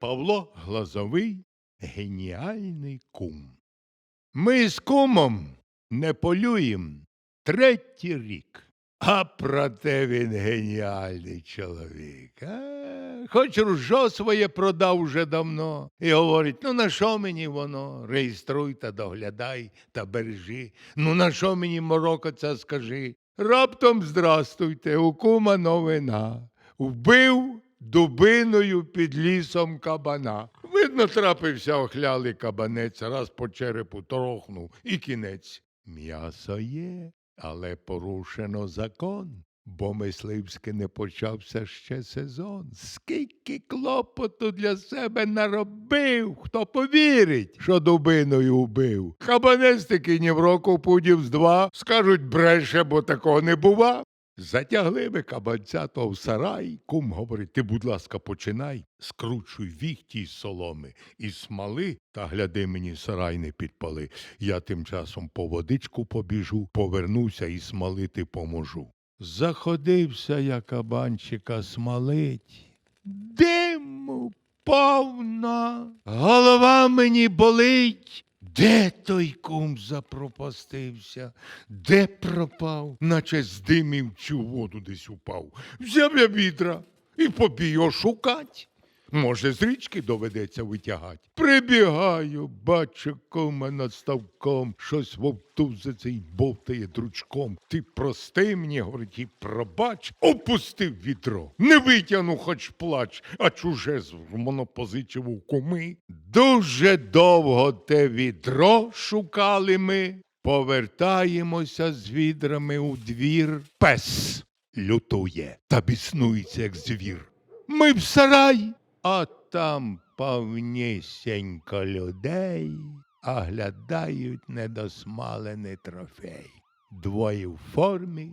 Павло Глазовий геніальний кум. Ми з кумом не полюєм третій рік. А проте він геніальний чоловік. А? Хоч ружо своє продав уже давно. І говорить: ну на що мені воно? Реєструй та доглядай та бережи. Ну на що мені мороко це скажи? Раптом здрастуйте, у кума новина. Вбив дубиною під лісом кабана. Видно, трапився охлялий кабанець, раз по черепу торохнув і кінець. М'ясо є, але порушено закон, бо мисливський не почався ще сезон. Скільки клопоту для себе наробив, хто повірить, що дубиною вбив. Кабанець таки ні в року пудів з два, скажуть бреше, бо такого не бува. Затягли ми кабанця то в сарай. Кум говорить, ти, будь ласка, починай, скручуй віхті з соломи і смали, та гляди мені сарай не підпали. Я тим часом по водичку побіжу, повернуся і смалити поможу. Заходився я кабанчика смалить. Диму повна, голова мені болить. Де той кум запропастився? Де пропав? Наче з димів цю воду десь упав. Взяв я відра і побіг його шукать. Може, з річки доведеться витягать. Прибігаю, бачу кума над ставком, щось вовтузиться й бовтає дручком. Ти прости мені, говорить, і пробач, опустив відро. Не витягну, хоч плач, а чуже з монопозичив у куми. Дуже довго те відро шукали ми. Повертаємося з відрами у двір. Пес лютує та біснується, як звір. Ми в сарай, а там повнісінько людей, а глядають недосмалений трофей. Двоє в формі,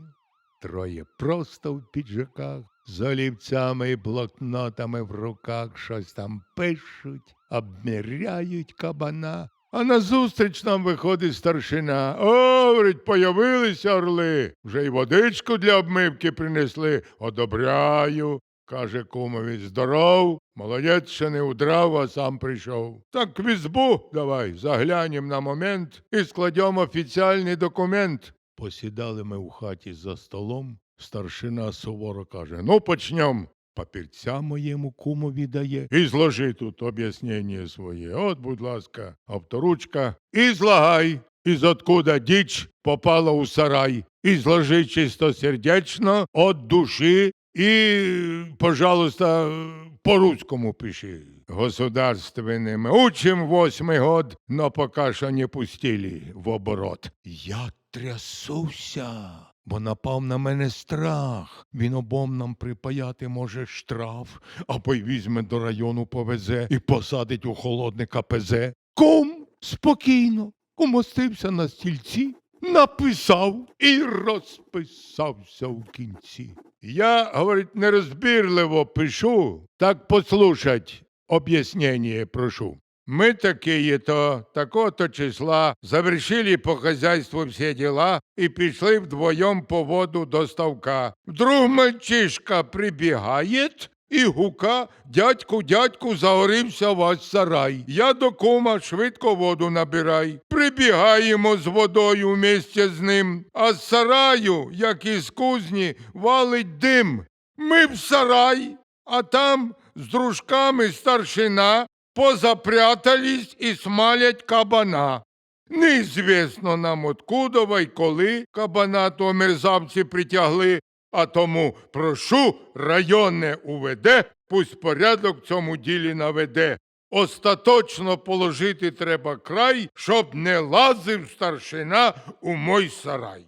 троє просто в піджаках, з олівцями і блокнотами в руках щось там пишуть, обміряють кабана. А назустріч нам виходить старшина. О, говорить, появилися орли. Вже й водичку для обмивки принесли. Одобряю. Каже кумові, здоров, молодець ще не удрав, а сам прийшов. Так візбу давай, заглянем на момент і складемо офіціальний документ. Посідали ми у хаті за столом. Старшина суворо каже: Ну, почнем. Папірця моєму кумові дає. І зложи тут об'яснення своє. От, будь ласка, авторучка. І злагай, із откуда діч попала у сарай. І зложи чистосердечно, от душі і, пожалуйста, по-русскому пиши. Государственным учим восьмий год, но пока що не пустили в оборот. Я трясуся, бо напав на мене страх. Він обом нам припаяти може штраф, або й візьме до району повезе і посадить у холодне КПЗ. Кум спокійно умостився на стільці, написав і розписався в кінці. Я, говорить, нерозбірливо пишу, так послушать об'яснення прошу. Мы такие-то, такого-то числа, завершили по хозяйству все дела и пришли вдвоем по воду до ставка. Вдруг мальчишка прибегает і гука, дядьку, дядьку, загорівся ваш сарай. Я до кума швидко воду набирай. Прибігаємо з водою вместе з ним, а з сараю, як із кузні, валить дим. Ми в сарай, а там з дружками старшина позапрятались і смалять кабана. Неізвісно нам откуда й коли кабана то мерзавці притягли, а тому прошу районне УВД, пусть порядок в цьому ділі наведе. Остаточно положити треба край, щоб не лазив старшина у мой сарай.